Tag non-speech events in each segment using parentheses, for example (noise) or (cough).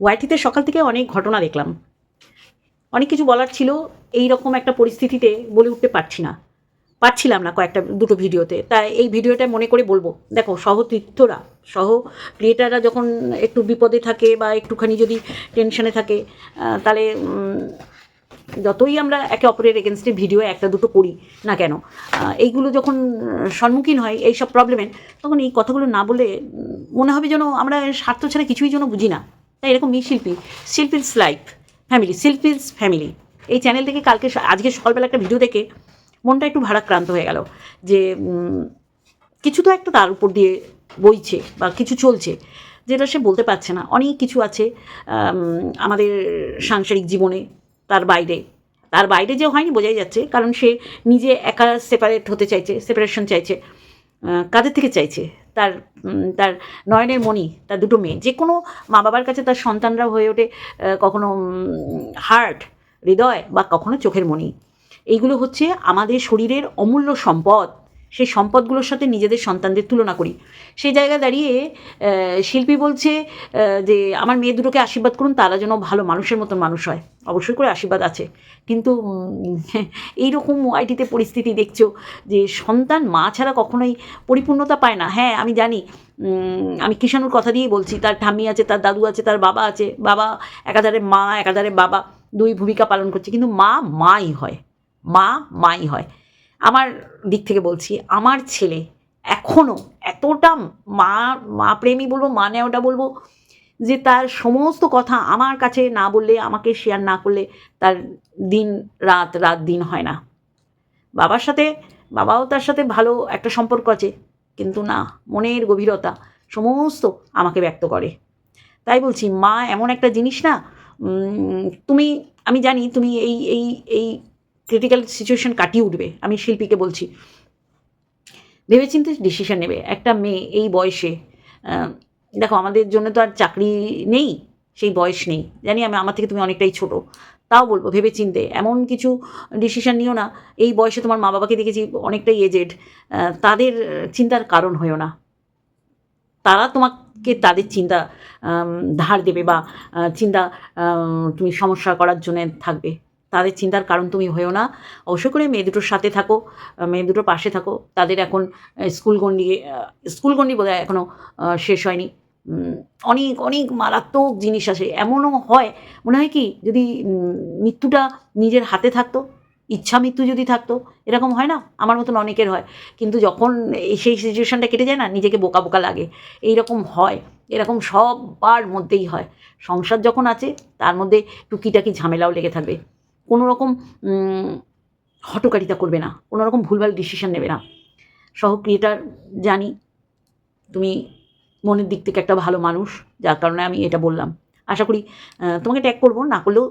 ওয়াইটিতে সকাল থেকে অনেক ঘটনা দেখলাম। অনেক কিছু বলার ছিল এই রকম একটা পরিস্থিতিতে বলে উঠতে পারছি না। পারছিলাম না কয়েকটা, দুটো ভিডিওতে। তাই এই ভিডিওটা মনে করে বলব, দেখো সহতীর্থরা সহ ক্রিয়েটাররা যখন একটু বিপদে থাকে বা একটুখানি যদি টেনশনে থাকে তাহলে যতই আমরা একে অপরের এগেনস্টে ভিডিও একটা দুটো করি না কেন এইগুলো যখন সম্মুখীন হয় এই সব প্রবলেমের তখন এই কথাগুলো না বলে মনে হবে যেন আমরা স্বার্থ ছাড়া কিছুই যেন বুঝি না। তাই এরকম me Shilpi. Shilpi's life family Shilpi's family এই চ্যানেল থেকে কালকে আজকে সকালবেলা একটা ভিডিও দেখে মনটা একটু ভারাক্রান্ত হয়ে গেল যে কিছু তো একটা তার উপর দিয়ে বইছে বা কিছু চলছে যেটা সে বলতে পারছে না। অনেক কিছু আছে আমাদের সাংসারিক জীবনে, তার বাইরে। তার বাইরে যে হয়নি বোঝাই যাচ্ছে, কারণ সে নিজে একা সেপারেট হতে চাইছে সেপারেশন চাইছে কাদের থেকে চাইছে? তার তার নয়নের মণি, তার দুটো মেয়ে যে কোনো মা বাবার কাছে তার সন্তানরা হয়ে ওঠে কখনো হার্ট হৃদয় বা কখনো চোখের মণি। এইগুলো হচ্ছে আমাদের শরীরের অমূল্য সম্পদ। সেই সম্পদগুলোর সাথে নিজেদের সন্তানদের তুলনা করি। সেই জায়গায় দাঁড়িয়ে শিল্পী বলছে যে আমার মেয়ে দুটোকে আশীর্বাদ করুন, তারা যেন ভালো মানুষের মতন মানুষ হয়। অবশ্যই করে আশীর্বাদ আছে। কিন্তু এইরকম আইটিতে পরিস্থিতি দেখছ যে সন্তান মা ছাড়া কখনোই পরিপূর্ণতা পায় না। হ্যাঁ আমি জানি আমি কিষাণুর কথা দিয়েই বলছি, তার ঠাম্মি আছে, তার দাদু আছে, তার বাবা আছে, বাবা একাধারে মা, একাধারে বাবা, দুই ভূমিকা পালন করছে। কিন্তু মা মাই হয়, মা মাই হয়। আমার দিক থেকে বলছি, আমার ছেলে এখনও এতটা মা মা প্রেমী বলব মা নেওয়াটা বলব যে তার সমস্ত কথা আমার কাছে না বললে, আমাকে শেয়ার না করলে তার দিন রাত রাত দিন হয় না। বাবার সাথে, বাবাও তার সাথে ভালো একটা সম্পর্ক আছে, কিন্তু না, মনের গভীরতা সমস্ত আমাকে ব্যক্ত করে। তাই বলছি, মা এমন একটা জিনিস না তুমি, আমি জানি তুমি এই এই এই ক্রিটিক্যাল সিচুয়েশন কাটিয়ে উঠবে, আমি শিল্পীকে বলছি। ভেবেচিন্তে ডিসিশন নেবে। একটা মেয়ে এই বয়সে দেখো আমাদের জন্য তো আর চাকরি নেই, সেই বয়স নেই। জানি আমি, আমার থেকে তুমি অনেকটাই ছোট। তাও বলব ভেবেচিন্তে এমন কিছু ডিসিশন নিও না। এই বয়সে তোমার মা বাবাকে দেখেছি অনেকটাই এজেড তাদের চিন্তার কারণ হয়েও না। তারা তোমাকে তাদের চিন্তা ধার দেবে বা চিন্তা তুমি সমস্যা করার জন্য থাকবে। তাদের চিন্তার কারণ তুমি হয়েও না। অবশ্যই করে মেয়ে দুটোর সাথে থাকো মেয়ে দুটোর পাশে থাকো। তাদের এখন স্কুল গণ্ডি স্কুল বোধ হয় এখনও শেষ হয়নি। অনেক অনেক মারাত্মক জিনিস আসে। এমনও হয়, মনে হয় কি, যদি মৃত্যুটা নিজের হাতে থাকতো, ইচ্ছা মৃত্যু যদি থাকতো, এরকম হয় না? আমার মতন অনেকের হয়। কিন্তু যখন সেই সিচুয়েশনটা কেটে যায় না, নিজেকে বোকা বোকা লাগে। এই রকম হয়, এরকম সবার মধ্যেই হয়। সংসার যখন আছে, তার মধ্যে টুকিটাকি ঝামেলাও লেগে থাকবে। কোনো রকম হটকারিতা করবে না কোনো রকম ভুলভাল ডিসিশন নেবে না। সহ, ক্রিয়েটার জানি, তুমি মনের দিক থেকে একটা ভালো মানুষ, যার কারণে আমি এটা বললাম। আশা করি তোমাকে ট্যাগ করব, না করলেও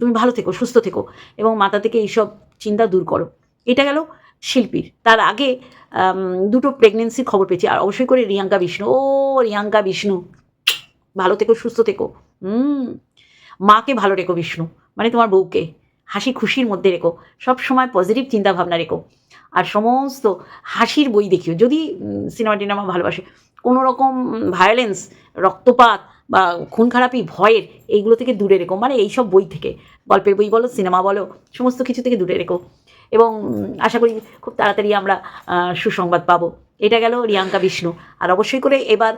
তুমি ভালো থেকো, সুস্থ থেকো, এবং মাথা থেকে এইসব চিন্তা দূর করো। এটা গেল শিল্পীর। তার আগে দুটো প্রেগনেন্সির খবর পেয়েছি, আর অবশ্যই করে রিয়াঙ্কা বিষ্ণু। ও, রিয়াঙ্কা বিষ্ণু, ভালো থেকো, সুস্থ থেকো। হুম, মাকে ভালো রেখো বিষ্ণু মানে তোমার বউকে। হাসি খুশির মধ্যে রেখো। সব সময় পজিটিভ চিন্তা ভাবনা রেখো। আর সমস্ত হাসির বই দেখিও। যদি সিনেমা টিনেমা ভালোবাসে কোনো রকম ভায়োলেন্স রক্তপাত বা খুন খারাপি ভয়ের এইগুলো থেকে দূরে রেখো। মানে এইসব বই থেকে, গল্পের বই বলো সিনেমা বলো, সমস্ত কিছু থেকে দূরে রেখো। এবং আশা করি খুব তাড়াতাড়ি আমরা সুসংবাদ পাবো। এটা গেল রিয়াঙ্কা বিষ্ণু। আর অবশ্যই করে এবার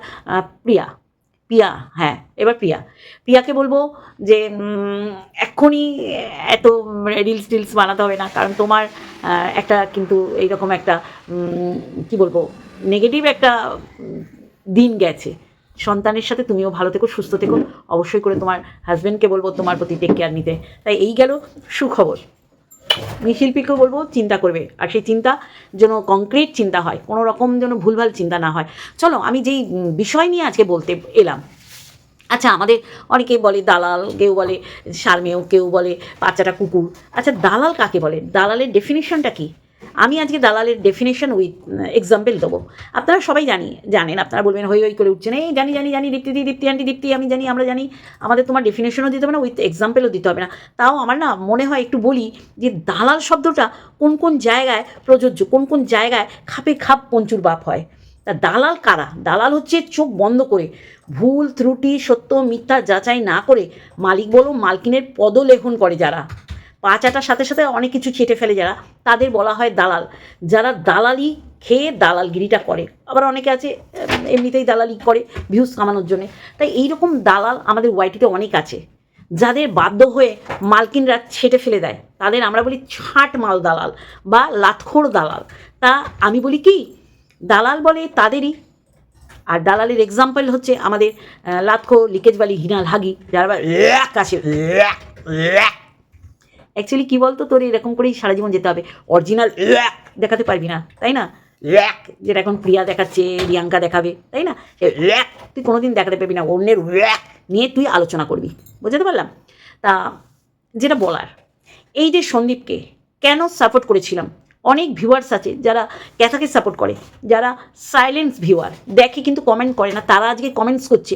প্রিয়া। প্রিয়া হ্যাঁ এবার প্রিয়া প্রিয়াকে বলব যে এক্ষুনি এত রিলস টিলস বানাতে হবে না, কারণ তোমার একটা কিন্তু এইরকম একটা কি বলব নেগেটিভ একটা দিন গেছে। সন্তানের সাথে তুমিও ভালো থেকো, সুস্থ থেকো। অবশ্যই করে তোমার হাজব্যান্ডকে বলব তোমার প্রতি টেক কেয়ার নিতে। তাই এই গেল সুখবর। আমি শিল্পীকেও বলব, চিন্তা করবে। আর সেই চিন্তা যেন কংক্রিট চিন্তা হয়, কোনো রকম যেন ভুলভাল চিন্তা না হয়। চলো, আমি যেই বিষয় নিয়ে আজকে বলতে এলাম। আচ্ছা আমাদের অনেকে বলে দালাল, কেউ বলে সারমেয়, কেউ বলে বাচ্চাটা কুকুর। আচ্ছা দালাল কাকে বলে? দালালের ডেফিনেশনটা কি? আমি আজকে দালালের ডেফিনেশন উইথ এক্সাম্পল দেবো। আপনারা সবাই জানি, জানেন, আপনারা বলবেন, হই হই, করে উঠছেন এই জানি জানি জানি, দীপ্তি দি, দীপ্তি আন্টি, দীপ্তি, আমি জানি, আমরা জানি। আমাদের তোমার ডেফিনেশনও দিতে হবে না উইথ এক্সাম্পলও দিতে হবে না। তাও আমার না মনে হয় একটু বলি যে দালাল শব্দটা কোন কোন জায়গায় প্রযোজ্য, কোন কোন জায়গায় খাপে খাপ পঞ্চুর বাপ হয়? তা দালাল কারা? দালাল হচ্ছে চোখ বন্ধ করে, ভুল, ত্রুটি, সত্য, মিথ্যা যাচাই না করে মালিক বলো, মালকিনের পদলেখন করে যারা। পাঁচাটার সাথে সাথে অনেক কিছু চেটে ফেলে যারা তাদের বলা হয় দালাল। যারা দালালি খেয়ে দালালগিরিটা করে। আবার অনেকে আছে এমনিতেই দালালি করে ভিউজ কামানোর জন্য। তাই এইরকম দালাল আমাদের ওয়াইটিতে অনেক আছে। যাদের বাধ্য হয়ে মালকিনরা ছেটে ফেলে দেয়। তাদের আমরা বলি ছাট মাল দালাল বা লাতখোর দালাল। তা আমি বলি কি দালাল বলে তাদেরই। আর দালালের এক্সাম্পল হচ্ছে আমাদের আহ, লাতখো লিকেজবালি হিনাল হাগি যারা আসে অ্যাকচুয়ালি কী বলতো? তোর এরকম করেই সারা জীবন যেতে হবে। অরিজিনাল ল্যাক দেখাতে পারবি না তাই না? ল্যাক। যেটা এখন প্রিয়া দেখাচ্ছে রিয়াঙ্কা দেখাবে তাই না? ল্যাক তুই কোনোদিন দেখাতে পারবি না অন্যের ল্যাক নিয়ে তুই আলোচনা করবি। বুঝতে পারলাম? তা যেটা বলার এই যে সন্দীপকে কেন সাপোর্ট করেছিলাম? অনেক ভিউয়ার্স আছে যারা ক্যাথাকে সাপোর্ট করে, যারা সাইলেন্স ভিউয়ার দেখে কিন্তু কমেন্ট করে না, তারা আজকে কমেন্টস করছে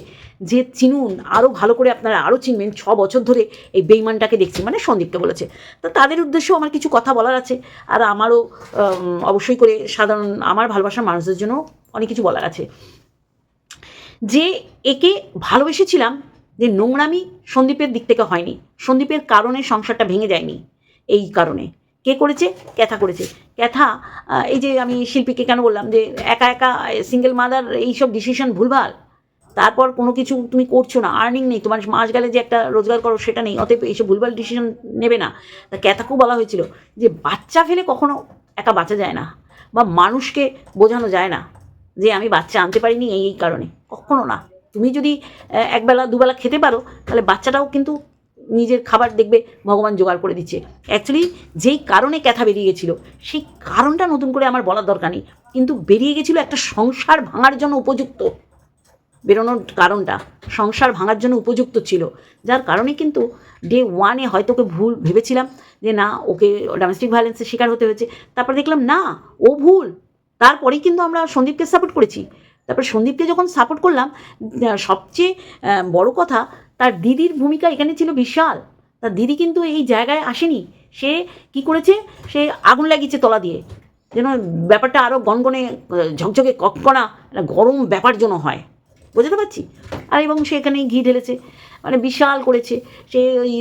যে, চিনুন আরও ভালো করে আপনারা আরও চিনবেন, ছ বছর ধরে এই বেইমানটাকে দেখছি। মানে সন্দীপকে বলেছে। তো তাদের উদ্দেশ্যেও আমার কিছু কথা বলার আছে আর আমারও অবশ্যই করে সাধারণ আমার ভালোবাসার মানুষদের জন্য অনেক কিছু বলার আছে। যে একে ভালোবেসেছিলাম যে নোংরামি সন্দীপের দিক থেকে হয়নি, সন্দীপের কারণে সংসারটা ভেঙে যায়নি, এই কারণে। কে করেছে? ক্যাথা করেছে। ক্যাথা এই যে আমি শিল্পীকে কেন বললাম যে একা একা সিঙ্গেল মাদার এইসব ডিসিশন ভুলভাল। তারপর কোনো কিছু তুমি করছ না আর্নিং নেই, তোমার মাস গেলে যে একটা রোজগার করো সেটা নেই, অতএব এইসব ভুলভাল ডিসিশন নেবে না। তা ক্যাথাকেও বলা হয়েছিল যে বাচ্চা ফেলে কখনো একা বাঁচা যায় না বা মানুষকে বোঝানো যায় না যে আমি বাচ্চা আনতে পারিনি এই এই কারণে। কখনো না। তুমি যদি একবেলা, দুবেলা খেতে পারো, তাহলে বাচ্চাটাও কিন্তু নিজের খাবার দেখবে ভগবান জোগাড় করে দিচ্ছে। অ্যাকচুয়ালি যেই কারণে ক্যাথা বেরিয়ে গেছিল, সেই কারণটা নতুন করে আমার বলার দরকার নেই। কিন্তু বেরিয়ে গেছিল একটা সংসার ভাঙার জন্য উপযুক্ত। বেরোনোর কারণটা সংসার ভাঙার জন্য উপযুক্ত ছিল। যার কারণে কিন্তু ডে ওয়ানে হয়তো ওকে ভুল ভেবেছিলাম যে না, ওকে ডোমেস্টিক ভায়োলেন্সের শিকার হতে হয়েছে। তারপর দেখলাম না, ও ভুল। তারপরেই কিন্তু আমরা সন্দীপকে সাপোর্ট করেছি। তারপর সন্দীপকে যখন সাপোর্ট করলাম সবচেয়ে বড় কথা তার দিদির ভূমিকা এখানে ছিল বিশাল। তার দিদি কিন্তু এই জায়গায় আসেনি। সে কি করেছে? সে আগুন লাগিয়েছে তলা দিয়ে। যেন ব্যাপারটা আরও গনগনে ঝকঝকে কক্ষণা গরম ব্যাপার যেন হয়। বুঝতে পারছি? আর এবং সে এখানে ঘি ঢেলেছে। মানে বিশাল করেছে। সে ওই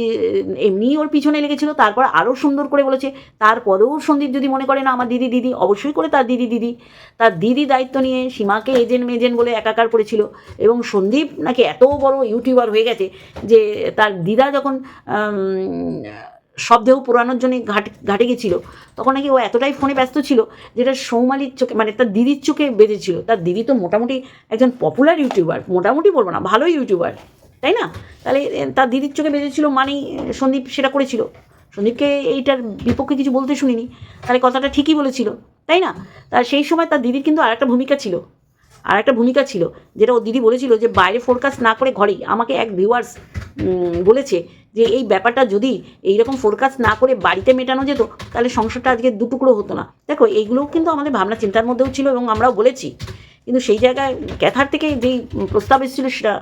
এমনি ওর পিছনে লেগেছিল তারপর আরও সুন্দর করে বলেছে তারপরেও সন্দীপ যদি মনে করে না আমার দিদি দিদি। অবশ্যই করে তার দিদি দিদি। তার দিদি দায়িত্ব নিয়ে সীমাকে এজেন্ট মেজেন্ট বলে একাকার করেছিল এবং সন্দীপ নাকি এত বড় ইউটিউবার হয়ে গেছে যে তার দিদা যখন আম, শবদেহ পোড়ানোর জন্য ঘাট ঘাটে গেছিল তখন নাকি ও এতটাই ফোনে ব্যস্ত ছিল যেটা সৌমালির চোখে মানে তার দিদির চোখে বেঁধেছিল। তার দিদি তো মোটামুটি একজন পপুলার ইউটিউবার মোটামুটি বলব না ভালো ইউটিউবার তাই না? তাহলে তার দিদির চোখে বেঁধেছিল মানেই সন্দীপ সেটা করেছিল। সন্দীপকে এইটার বিপক্ষে কিছু বলতে শুনিনি। তাহলে কথাটা ঠিকই বলেছিল, তাই না? তার সেই সময় তার দিদির কিন্তু আর একটা ভূমিকা ছিল। আর একটা ভূমিকা ছিল, যেটা ও দিদি বলেছিল যে, বাইরে ফোরকাস্ট না করে ঘরেই। আমাকে এক ভিউয়ার্স বলেছে যে, এই ব্যাপারটা যদি এইরকম ফোরকাস্ট না করে বাড়িতে মেটানো যেত, তাহলে সংসারটা আজকে দুটুকরো হতো না। দেখো, এইগুলোও কিন্তু আমাদের ভাবনা চিন্তার মধ্যেও ছিল এবং আমরাও বলেছি। কিন্তু সেই জায়গায়, ক্যাথার থেকে যেই প্রস্তাব এসেছিল, সেটা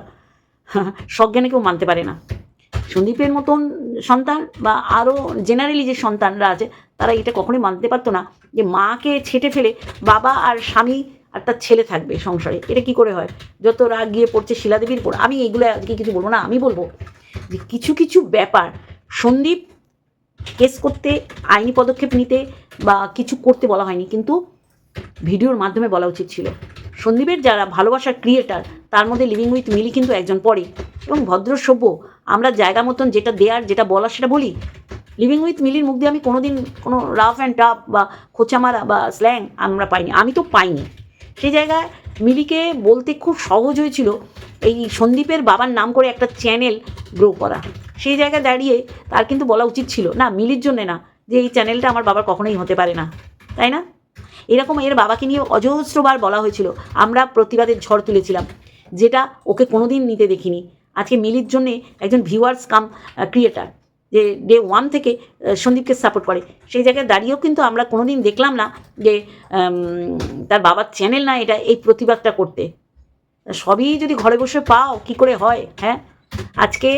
(laughs) সজ্ঞানে কেউ মানতে পারে না। সন্দীপের মতন সন্তান বা আরও জেনারেলি যে সন্তানরা আছে, তারা এটা কখনোই মানতে পারতো না যে মাকে ছেটে ফেলে বাবা আর স্বামী আর তার ছেলে থাকবে সংসারে। এটা কি করে হয়? যত রাগ গিয়ে পড়ছে শিলাদেবীর পর আমি এইগুলো আজকে কিছু বলব না, আমি বলব যে কিছু কিছু ব্যাপার সন্দীপ কেস করতে, আইনি পদক্ষেপ নিতে বা কিছু করতে বলা হয়নি, কিন্তু ভিডিওর মাধ্যমে বলা উচিত ছিল। সন্দীপের যারা ভালোবাসার ক্রিয়েটার তার মধ্যে লিভিং উইথ মিলি কিন্তু একজন পড়ে এবং ভদ্র সভ্য, আমরা জায়গা মতন যেটা দেয়ার, যেটা বলার সেটা বলি। লিভিং উইথ মিলির মুখ দিয়ে আমি কোনোদিন কোনো রাফ অ্যান্ড টাফ বা খোঁচা মারা বা স্ল্যাং আমরা পাইনি। আমি তো পাইনি। সেই জায়গায় মিলিকে বলতে খুব সহজ হয়েছিল এই সন্দীপের বাবার নাম করে একটা চ্যানেল গ্রো করা। সেই জায়গায় দাঁড়িয়ে তার কিন্তু বলা উচিত ছিল, না, মিলির জন্যে না, যে এই চ্যানেলটা আমার বাবার কখনোই হতে পারে না। তাই না? এরকম এর বাবাকে নিয়ে অজস্রবার বলা হয়েছিল। আমরা প্রতিবাদের ঝড় তুলেছিলাম। যেটা ওকে কোনোদিন নিতে দেখিনি। আজকে মিলির জন্যে একজন ভিউয়ার্স কাম ক্রিয়েটার যে ডে ওয়ান থেকে সন্দীপকে সাপোর্ট করে। সেই জায়গায় দাঁড়িয়েও কিন্তু আমরা কোনোদিন দেখলাম না যে তার বাবার চ্যানেল না এটা, এই প্রতিবাদটা করতে। সবই যদি ঘরে বসে পাও, কি করে হয় হ্যাঁ? আজকে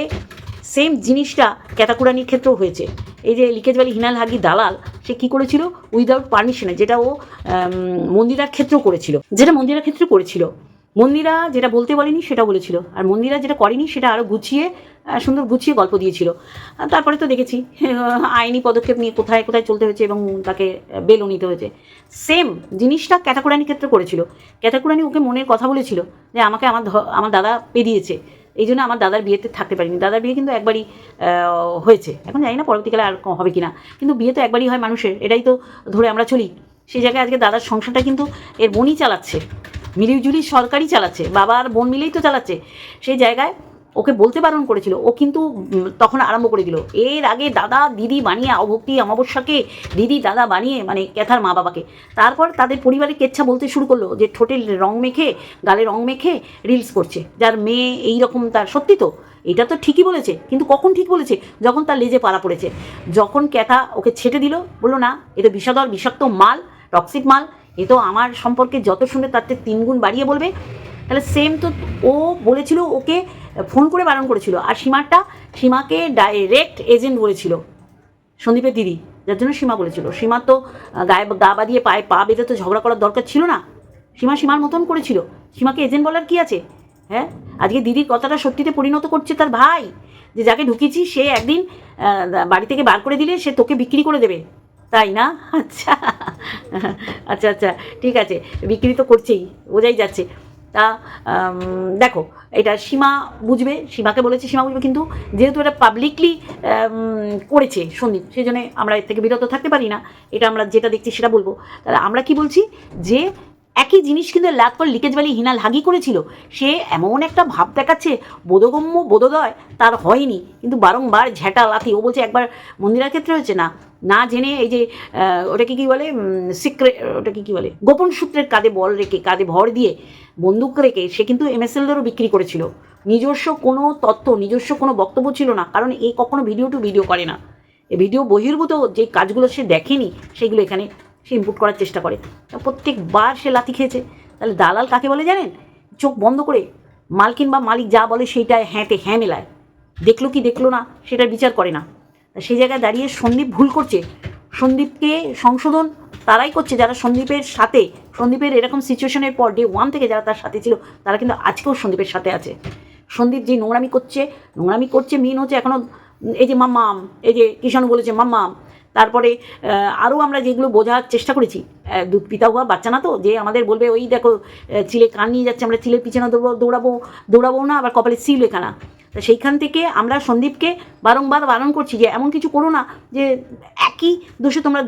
সেম জিনিসটা ক্যাতাকুরানির ক্ষেত্রেও হয়েছে। এই যে লিকেজবালি হিনাল হাগি দালাল, সে কী করেছিল? উইদাউট পারমিশনে যেটা ও মন্দিরার ক্ষেত্রেও করেছিল। যেটা মন্দিরার ক্ষেত্রে করেছিল। মন্দিরা যেটা বলতে বলেনি সেটা বলেছিল। আর মন্দিরা যেটা করেনি সেটা আরও গুছিয়ে সুন্দর গুছিয়ে গল্প দিয়েছিল। তারপরে তো দেখেছি, (laughs) আইনি পদক্ষেপ নিয়ে কোথায় কোথায় চলতে হয়েছে এবং তাকে বেলও নিতে হয়েছে। সেম জিনিসটা ক্যাটাকুরানির ক্ষেত্রে করেছিল। ক্যাটাকুরানি ওকে মনের কথা বলেছিল যে আমাকে আমার আমার দাদা পেরিয়েছে। এই জন্য আমার দাদার বিয়েতে থাকতে পারিনি। দাদার বিয়ে কিন্তু একবারই হয়েছে। এখন জানি না পরবর্তীকালে আর হবে কি না কিন্তু বিয়ে তো একবারই হয় মানুষের। এটাই তো ধরে আমরা চলি। সেই জায়গায় আজকে দাদার সংসারটা কিন্তু এর বোনই চালাচ্ছে। মিলিজুলি সরকারই চালাচ্ছে, বাবা আর বোন মিলেই তো চালাচ্ছে। সেই জায়গায় ওকে বলতে বারণ করেছিল, ও কিন্তু তখন আরম্ভ করে দিল, এর আগে দাদা দিদি বানিয়ে অভক্তি অমাবস্যাকে দিদি দাদা বানিয়ে মানে ক্যাথার মা বাবাকে। তারপর তাদের পরিবারের কেচ্ছা বলতে শুরু করল যে ঠোঁটে রং মেখে, গালে রং মেখে রিলস করছে, যার মেয়ে এই রকম তার, সত্যি তো? এটা তো ঠিকই বলেছে, কিন্তু কখন ঠিক বলেছে? যখন তার লেজে পাড়া পড়েছে। যখন ক্যাথা ওকে ছেটে দিল, বলল, না এটা বিষাদর বিষাক্ত মাল টক্সিক মাল। এ তো আমার সম্পর্কে যত শুনে তার থেকে তিনগুণ বাড়িয়ে বলবে। তাহলে সেম তো ও বলেছিল ওকে ফোন করে বারণ করেছিল। আর সীমারটা সীমাকে ডাইরেক্ট এজেন্ট বলেছিল। সন্দীপের দিদি, যার জন্য সীমা বলেছিল। সীমার তো গায়ে গা বাঁধিয়ে পায়ে পা বেঁধে তো ঝগড়া করার দরকার ছিল না। সীমা সীমার মতন করেছিল। সীমাকে এজেন্ট বলার কি আছে? হ্যাঁ? আজকে দিদির কথাটা সত্যিতে পরিণত করছে তার ভাই। যে যাকে ঢুকিয়েছি সে একদিন বাড়ি থেকে বার করে দিলে সে তোকে বিক্রি করে দেবে। তাই না? আচ্ছা। আচ্ছা আচ্ছা ঠিক আছে। বিক্রি তো করছেই, বোঝাই যাচ্ছে। তা দেখো, এটা সীমা বুঝবে, সীমাকে বলেছে, সীমা বুঝবে, কিন্তু যেহেতু এটা পাবলিকলি করেছে সন্দীপ, সেই জন্য আমরা এর থেকে বিরত থাকতে পারি না। এটা আমরা যেটা দেখছি সেটা বলব। তাহলে আমরা কি বলছি? যে একই জিনিস কিন্তু লাভ করে লিকেজ বালি হিনাল হাগি করেছিল। সে এমন একটা ভাব দেখাচ্ছে, বোধগম্য বোধোদয় তার হয়নি। কিন্তু বারংবার ঝ্যাটা লাথি, ও বলছে একবার মন্দিরের ক্ষেত্রে হয়েছে না। না জেনে এই যে ওটাকে কি বলে সিক্রেট ওটাকে কি বলে, গোপন সূত্রের কাঁধে বল রেখে, কাঁধে ভর দিয়ে বন্দুক রেখে সে কিন্তু এমএসএলদেরও বিক্রি করেছিল। নিজস্ব কোনো তথ্য নিজস্ব কোনো বক্তব্য ছিল না, কারণ এই কখনো ভিডিও টু ভিডিও করে না। এই ভিডিও বহির্ভূত যে কাজগুলো সে দেখেনি, সেগুলো এখানে সে ইনপুট করার চেষ্টা করে। প্রত্যেকবার সে লাথি খেয়েছে। তাহলে দালাল কাকে বলে জানেন? চোখ বন্ধ করে মালকিন বা মালিক যা বলে সেইটায় হ্যাঁতে হ্যাঁ মেলায়। দেখল কি দেখল না, সেটার বিচার করে না। সেই জায়গায় দাঁড়িয়ে সন্দীপ ভুল করছে। সন্দীপকে সংশোধন তারাই করছে। যারা সন্দীপের সাথে, সন্দীপের এরকম সিচুয়েশনের পর ডে ওয়ান থেকে যারা তার সাথে ছিল, তারা কিন্তু আজকেও সন্দীপের সাথে আছে। সন্দীপ যে নোংরামি করছে নোংরামি করছে মিন হচ্ছে এখনও এই যে মাম্মাম, এই যে কিষাণু বলেছে মাম্মাম তারপরে আরও আমরা যেগুলো বোঝার চেষ্টা করেছি দুধ পিতা হওয়া বাচ্চা না তো, যে আমাদের বলবে ওই দেখো চিলে কান নিয়ে যাচ্ছে, আমরা চিলের পিছনে দৌড়াবো দৌড়াবো দৌড়াবো না, আবার কপালে সিল এখানা। তা সেইখান থেকে আমরা সন্দীপকে বারংবার বারণ করছি যে, এমন কিছু করো না যে একই দোষে তোমরা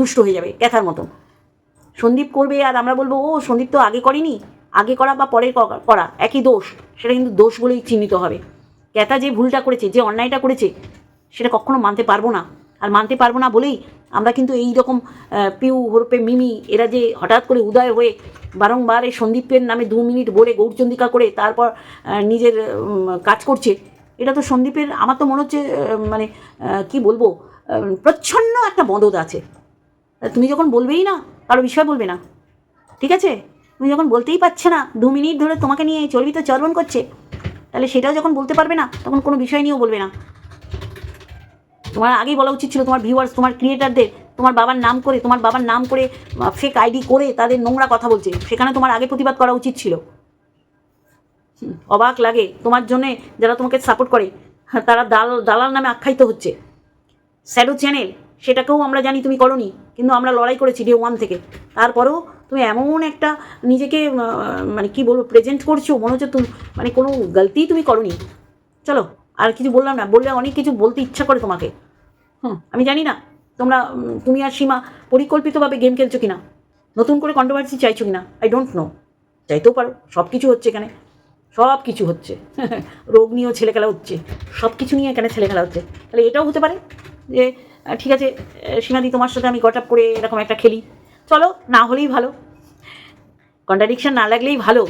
দুষ্ট হয়ে যাবে, ক্যাথার মতন সন্দীপ করবে আর আমরা বলব, ও, সন্দীপ তো আগে করেনি, আগে করা বা পরে করা, একই দোষ, সেটা কিন্তু দোষ বলেই চিহ্নিত হবে। ক্যাথা যে ভুলটা করেছে, যে অন্যায়টা করেছে, সেটা কখনো মানতে পারব না। আর মানতে পারব না বলেই আমরা কিন্তু এই রকম পিউ, হরপে, মিমি, এরা যে হঠাৎ করে উদয় হয়ে বারংবার এই সন্দীপের নামে দু মিনিট বলে গৌরচন্দিকা করে তারপর নিজের কাজ করছে, এটা তো সন্দীপের, আমার তো মনে হচ্ছে মানে কি বলব প্রচ্ছন্ন একটা মদত আছে। তা তুমি যখন বলবেই না, কারও বিষয় বলবে না, ঠিক আছে? তুমি যখন বলতেই পারছে না, দু মিনিট ধরে তোমাকে নিয়ে এই চর্বিত চর্বণ করছে, তাহলে সেটাও যখন বলতে পারবে না, তখন কোনো বিষয় নিয়েও বলবে না। তোমার আগেই বলা উচিত ছিল তোমার ভিউয়ার্স তোমার ক্রিয়েটারদের তোমার বাবার নাম করে তোমার বাবার নাম করে ফেক আইডি করে তাদের নোংরা কথা বলছে। সেখানে তোমার আগে প্রতিবাদ করা উচিত ছিল। অবাক লাগে। তোমার জন্যে যারা তোমাকে সাপোর্ট করে হ্যাঁ, তারা দাল দালাল নামে আখ্যায়িত হচ্ছে। স্যাডো চ্যানেল সেটাকেও আমরা জানি তুমি করনি কিন্তু আমরা লড়াই করেছি ডে ওয়ান থেকে। তারপরেও তুমি এমন একটা নিজেকে মানে কি বলব প্রেজেন্ট করছ মনে হচ্ছে তুমি মানে কোনো গলতিই তুমি করনি। চলো আর কিছু বললাম না বললে অনেক কিছু বলতে ইচ্ছা করে তোমাকে। হুম, আমি জানি না। তোমরা তুমি আর সীমা পরিকল্পিতভাবে গেম খেলছো কিনা? নতুন করে কন্ট্রোভার্সি চাইছো কিনা? আই ডোন্ট নো চাইতেও পারো সব কিছু হচ্ছে এখানে। সব কিছু হচ্ছে। (laughs) রোগ নিয়েও ছেলে খেলা হচ্ছে। সব কিছু নিয়ে এখানে ছেলে খেলা হচ্ছে। তাহলে এটাও হতে পারে যে ঠিক আছে সীমাদি, তোমার সাথে আমি গট আপ করে এরকম একটা খেলি। চলো, না হলেই ভালো। কন্ট্রাডিকশন না লাগলেই ভালো।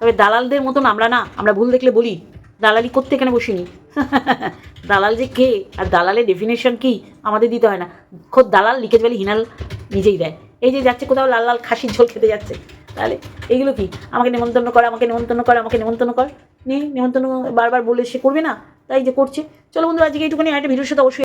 তবে দালালদের মতন আমরা না, আমরা ভুল দেখলে বলি। দালালি করতে এখানে বসিনি। (laughs) দালাল যে কে? আর দালালের ডেফিনেশন কি? আমাদের দিতে হয় না। খোদ দালাল লিখে ভ্যালি হিনাল নিজেই দেয়। এই যে যাচ্ছে কোথাও লাল লাল খাসির ঝোল খেতে যাচ্ছে। তাহলে এইগুলো কি? আমাকে নেমন্তন্ন কর, আমাকে নেমন্তন্ন কর, আমাকে নেমন্তন্ন কর। নে, নেমন্তন্ন বারবার বলে সে করবে না। তাই যে করছে। চলো বন্ধু আজকে এইটুকুনি। একটা ভিডিওর সাথে অবশ্যই